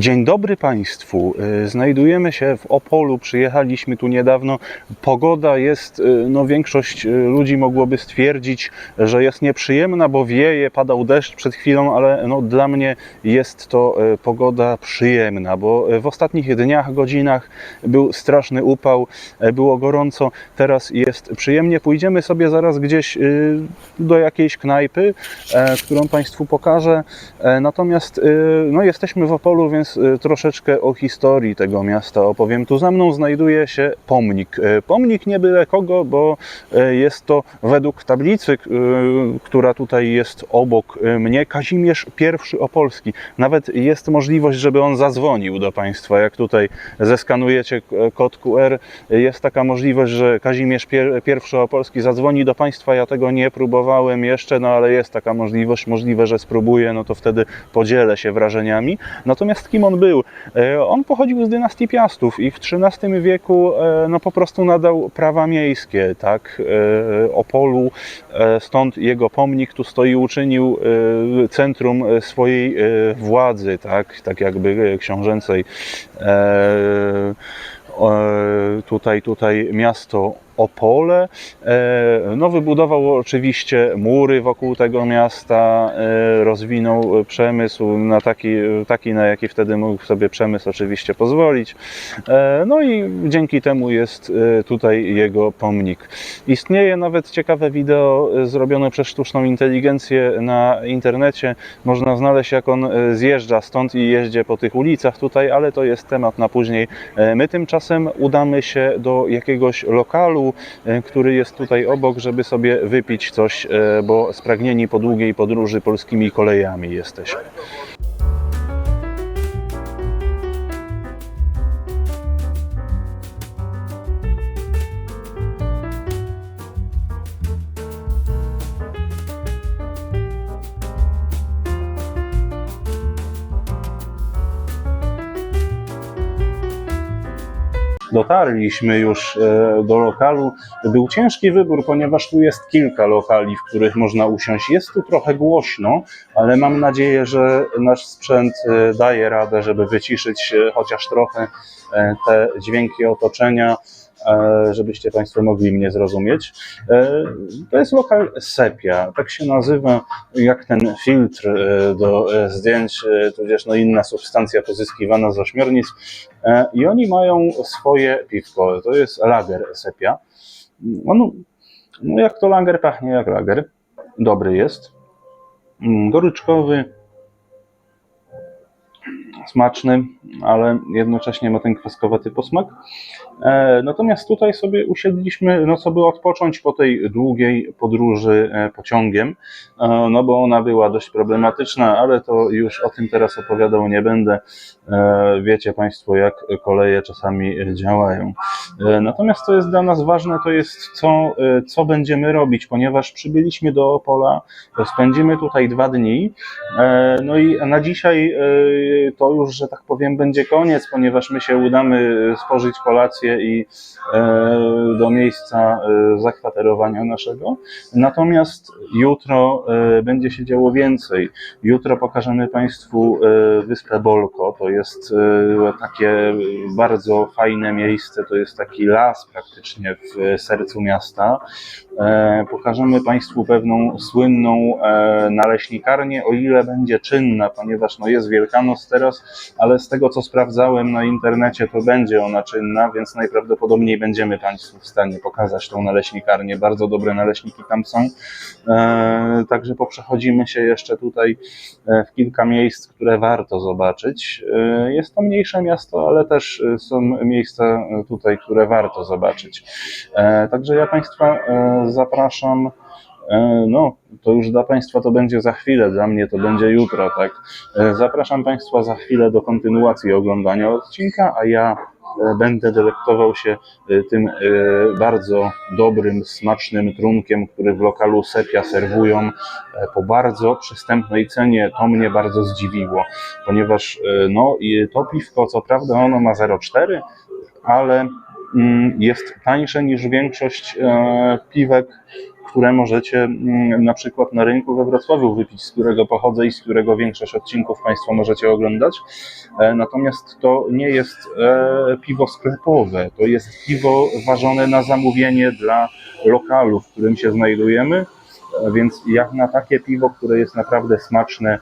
Dzień dobry Państwu. Y, Znajdujemy się w Opolu, przyjechaliśmy tu niedawno. Pogoda jest, y, no większość y, ludzi mogłoby stwierdzić, że jest nieprzyjemna, bo wieje, padał deszcz przed chwilą, ale no dla mnie jest to pogoda przyjemna, bo w ostatnich dniach, godzinach był straszny upał, było gorąco, teraz jest przyjemnie. Pójdziemy sobie zaraz gdzieś do jakiejś knajpy, którą Państwu pokażę. Natomiast no, jesteśmy w Opolu, więc troszeczkę o historii tego miasta opowiem. Tu za mną znajduje się pomnik. E, Pomnik nie byle kogo, bo e, jest to według tablicy, y, która tutaj jest obok y, mnie, Kazimierz I Opolski. Nawet jest możliwość, żeby on zadzwonił do Państwa. Jak tutaj zeskanujecie kod QR, jest taka możliwość, że Kazimierz I Opolski zadzwoni do Państwa. Ja tego nie próbowałem jeszcze, no ale jest taka możliwość. Możliwe, że spróbuję, no to wtedy podzielę się wrażeniami. Natomiast kim on był? E, On pochodził z dynastii Piastów i w XIII wieku e, no po prostu nadał prawa miejskie, tak, e, Opolu, stąd jego pomnik tu stoi, uczynił centrum swojej władzy, tak, tak jakby książęcej. Tutaj, tutaj miasto Opole. E, No, wybudował oczywiście mury wokół tego miasta, e, rozwinął przemysł na taki, taki, na jaki wtedy mógł sobie przemysł oczywiście pozwolić. E, No i dzięki temu jest tutaj jego pomnik. Istnieje nawet ciekawe wideo zrobione przez sztuczną inteligencję na internecie. Można znaleźć, jak on zjeżdża stąd i jeździ po tych ulicach tutaj, ale to jest temat na później. My tymczasem udamy się do jakiegoś lokalu, e, który jest tutaj obok, żeby sobie wypić coś, e, bo spragnieni po długiej podróży polskimi kolejami jesteśmy. Dotarliśmy już e, do lokalu. Był ciężki wybór, ponieważ tu jest kilka lokali, w których można usiąść. Jest tu trochę głośno, ale mam nadzieję, że nasz sprzęt e, daje radę, żeby wyciszyć chociaż trochę e, te dźwięki otoczenia. E, Żebyście Państwo mogli mnie zrozumieć. E, To jest lokal Sepia, tak się nazywa, jak ten filtr e, do zdjęć, tudzież no inna substancja pozyskiwana z ośmiornic. I oni mają swoje piwko. To jest lager Sepia. On, no jak to lager pachnie, jak lager. Dobry jest. Mm, Goryczkowy. Smaczny, ale jednocześnie ma ten kwaskowaty posmak. E, Natomiast tutaj sobie usiedliśmy, no co by odpocząć po tej długiej podróży e, pociągiem, e, no bo ona była dość problematyczna, ale to już o tym teraz opowiadał nie będę. Wiecie Państwo, jak koleje czasami działają. Natomiast co jest dla nas ważne, to jest co, co będziemy robić, ponieważ przybyliśmy do Opola, to spędzimy tutaj dwa dni, no i na dzisiaj e, to już, że tak powiem, będzie koniec, ponieważ my się udamy spożyć kolację i e, do miejsca e, zakwaterowania naszego. Natomiast jutro e, będzie się działo więcej. Jutro pokażemy Państwu e, wyspę Bolko. To jest e, takie bardzo fajne miejsce. To jest taki las praktycznie w sercu miasta. E, Pokażemy Państwu pewną słynną e, naleśnikarnię, o ile będzie czynna, ponieważ no jest Wielkanoc teraz, ale z tego co sprawdzałem na internecie, to będzie ona czynna, więc najprawdopodobniej będziemy Państwu w stanie pokazać tą naleśnikarnię. Bardzo dobre naleśniki tam są. E, Także poprzechodzimy się jeszcze tutaj w kilka miejsc, które warto zobaczyć. Jest to mniejsze miasto, ale też są miejsca tutaj, które warto zobaczyć. Także ja Państwa zapraszam. E, No, to już dla Państwa to będzie za chwilę, dla mnie to będzie jutro, tak? E, Zapraszam Państwa za chwilę do kontynuacji oglądania odcinka, a ja e, będę delektował się tym bardzo dobrym, smacznym trunkiem, który w lokalu Sepia serwują po bardzo przystępnej cenie. To mnie bardzo zdziwiło, ponieważ no, to piwko, co prawda ono ma 0,4, ale jest tańsze niż większość e, piwek, które możecie mm, na przykład na rynku we Wrocławiu wypić, z którego pochodzę i z którego większość odcinków Państwo możecie oglądać. E, Natomiast to nie jest e, piwo sklepowe, to jest piwo ważone na zamówienie dla lokalu, w którym się znajdujemy. Więc jak na takie piwo, które jest naprawdę smaczne,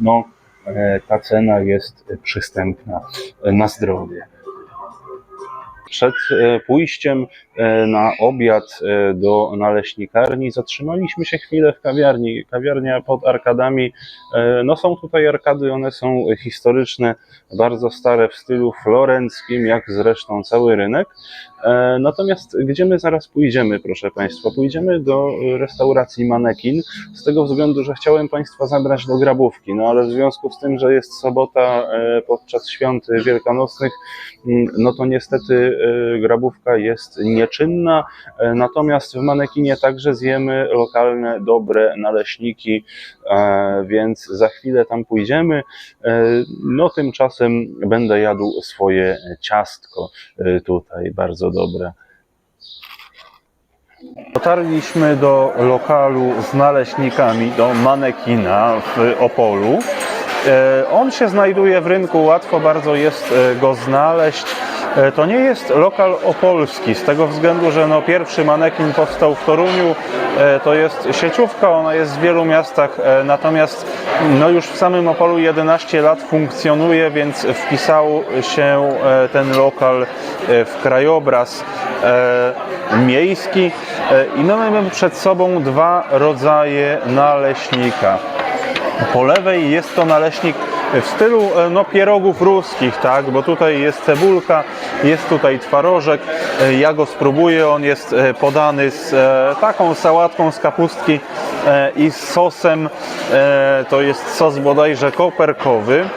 no ta cena jest przystępna na zdrowie. Przed e, pójściem e, na obiad e, do naleśnikarni zatrzymaliśmy się chwilę w kawiarni. Kawiarnia pod arkadami. No są tutaj arkady, one są historyczne, bardzo stare w stylu florenckim, jak zresztą cały rynek. Natomiast gdzie my zaraz pójdziemy, proszę Państwa? Pójdziemy do restauracji Manekin, z tego względu, że chciałem Państwa zabrać do grabówki, no ale w związku z tym, że jest sobota podczas świąt wielkanocnych, mm, no to niestety grabówka jest nieczynna, e, natomiast w Manekinie także zjemy lokalne, dobre naleśniki, e, więc za chwilę tam pójdziemy. E, No tymczasem będę jadł swoje ciastko tutaj, bardzo dobre. Dotarliśmy do lokalu z naleśnikami, do manekina w Opolu. On się znajduje w rynku, łatwo bardzo jest go znaleźć. E, To nie jest lokal opolski, z tego względu, że no pierwszy manekin powstał w Toruniu. E, To jest sieciówka, ona jest w wielu miastach, e, natomiast no już w samym Opolu 11 lat funkcjonuje, więc wpisał się ten lokal w krajobraz miejski. I my mamy przed sobą dwa rodzaje naleśnika. Po lewej jest to naleśnik w stylu e, no, pierogów ruskich, tak? bo tutaj jest cebulka, jest tutaj twarożek. E, Ja go spróbuję, on jest e, podany z taką sałatką z kapustki i z sosem. To jest sos bodajże koperkowy.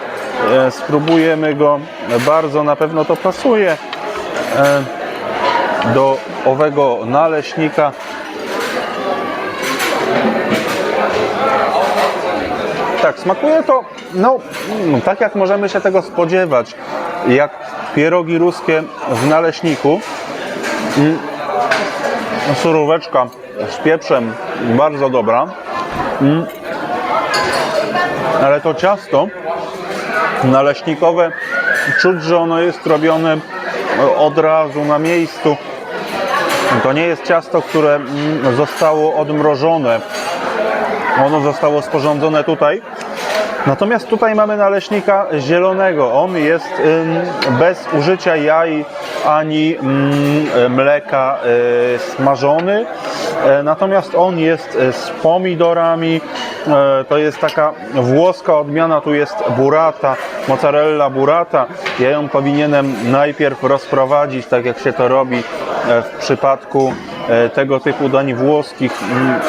Spróbujemy go, bardzo na pewno to pasuje do owego naleśnika. Tak, smakuje to, no, mm, tak jak możemy się tego spodziewać, jak pierogi ruskie w naleśniku. Mm, Suróweczka z pieprzem, bardzo dobra. Mm. Ale to ciasto naleśnikowe, czuć, że ono jest robione od razu na miejscu. To nie jest ciasto, które zostało odmrożone. Ono zostało sporządzone tutaj. Natomiast tutaj mamy naleśnika zielonego. On jest bez użycia jaj ani mm, mleka y, smażony. E, Natomiast on jest e, z pomidorami. E, To jest taka włoska odmiana, tu jest burrata, mozzarella burrata. Ja ją powinienem najpierw rozprowadzić, tak jak się to robi e, w przypadku e, tego typu dań włoskich. Mm,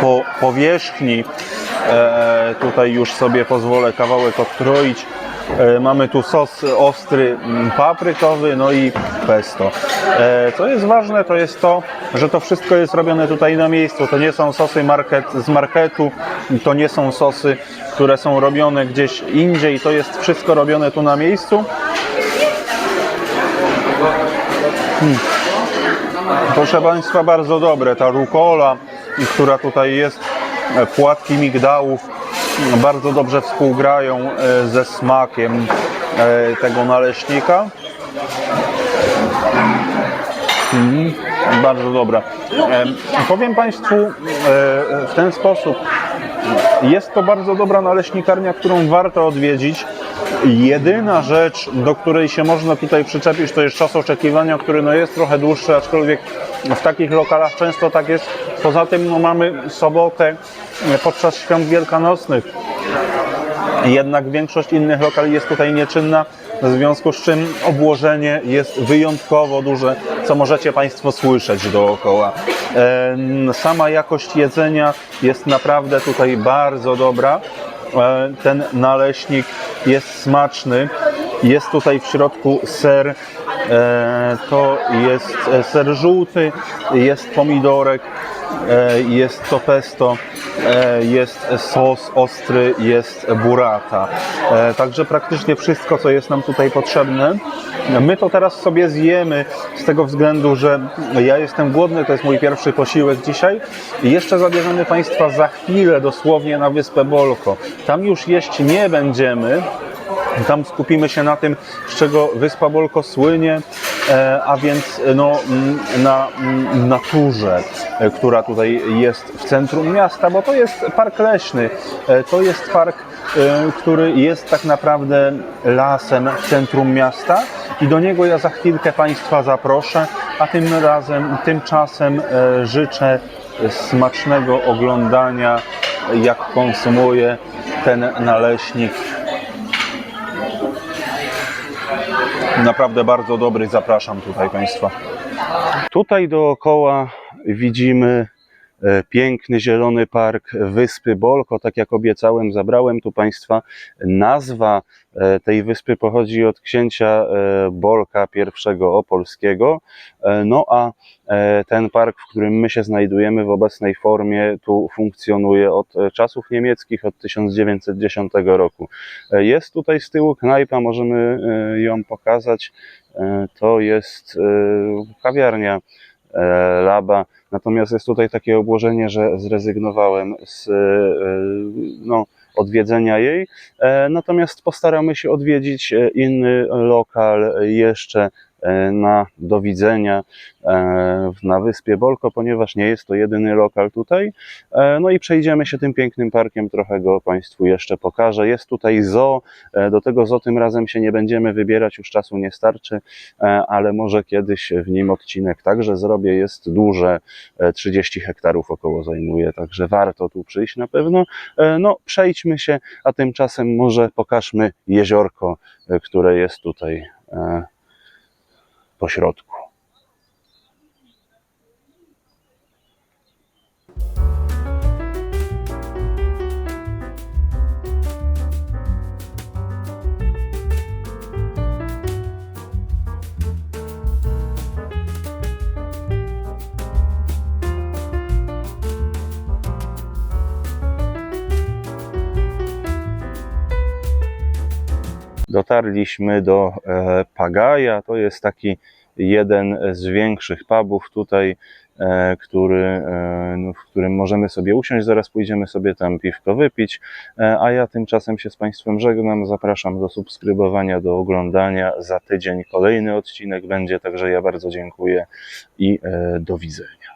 po powierzchni. Tutaj już sobie pozwolę kawałek odkroić. E, mamy tu sos ostry mm, paprykowy, no i pesto. E, co jest ważne, to jest to, że to wszystko jest robione tutaj na miejscu. To nie są sosy market, z marketu, to nie są sosy, które są robione gdzieś indziej. To jest wszystko robione tu na miejscu. Proszę Państwa, bardzo dobre. Ta rukola, która tutaj jest, e, płatki migdałów, bardzo dobrze współgrają e, ze smakiem e, tego naleśnika. Mm, bardzo dobra. Em, Powiem Państwu e, w ten sposób. Jest to bardzo dobra naleśnikarnia, którą warto odwiedzić. Jedyna rzecz, do której się można tutaj przyczepić, to jest czas oczekiwania, który no jest trochę dłuższy, aczkolwiek w takich lokalach często tak jest. Poza tym no mamy sobotę e, podczas świąt wielkanocnych. Jednak większość innych lokali jest tutaj nieczynna, w związku z czym obłożenie jest wyjątkowo duże, co możecie Państwo słyszeć dookoła. Sama jakość jedzenia jest naprawdę tutaj bardzo dobra. E, Ten naleśnik jest smaczny. Jest tutaj w środku ser. E, To jest e, ser żółty, jest pomidorek. E, jest to pesto, e, jest sos ostry, jest burrata. E, Także praktycznie wszystko, co jest nam tutaj potrzebne. My to teraz sobie zjemy z tego względu, że ja jestem głodny, to jest mój pierwszy posiłek dzisiaj i jeszcze zabierzemy Państwa za chwilę dosłownie na wyspę Bolko. Tam już jeść nie będziemy, tam skupimy się na tym, z czego Wyspa Bolko słynie, e, a więc no, mm, na mm, naturze, e, która tutaj jest w centrum miasta, bo to jest park leśny. E, To jest park, e, który jest tak naprawdę lasem w centrum miasta i do niego ja za chwilkę Państwa zaproszę, a tym razem, tymczasem e, życzę smacznego oglądania, jak konsumuję ten naleśnik Naprawdę bardzo dobry, zapraszam tutaj Państwa. Tutaj dookoła widzimy piękny zielony park wyspy Bolko. Tak jak obiecałem, zabrałem tu Państwa. Nazwa e, tej wyspy pochodzi od księcia e, Bolka I Opolskiego. E, No a e, ten park, w którym my się znajdujemy w obecnej formie, tu funkcjonuje od e, czasów niemieckich, od 1910 roku. E, Jest tutaj z tyłu knajpa, możemy e, ją pokazać. E, To jest e, kawiarnia e, Laba. Natomiast jest tutaj takie obłożenie, że zrezygnowałem z e, no, odwiedzenia jej. E, Natomiast postaramy się odwiedzić e, inny lokal jeszcze e, na do widzenia e, na wyspie Bolko, ponieważ nie jest to jedyny lokal tutaj. E, No i przejdziemy się tym pięknym parkiem, trochę go Państwu jeszcze pokażę. Jest tutaj zoo, E, do tego zoo tym razem się nie będziemy wybierać, już czasu nie starczy, e, ale może kiedyś w nim odcinek także zrobię. Jest duże, e, 30 hektarów około zajmuje, także warto tu przyjść na pewno. E, No, przejdźmy się, a tymczasem może pokażmy jeziorko, e, które jest tutaj e, Dotarliśmy do e, Pagaja. To jest taki jeden z większych pubów tutaj, e, który, e, no, w którym możemy sobie usiąść. Zaraz pójdziemy sobie tam piwko wypić. A ja tymczasem się z Państwem żegnam. Zapraszam do subskrybowania, do oglądania. Za tydzień kolejny odcinek będzie, także ja bardzo dziękuję i do widzenia.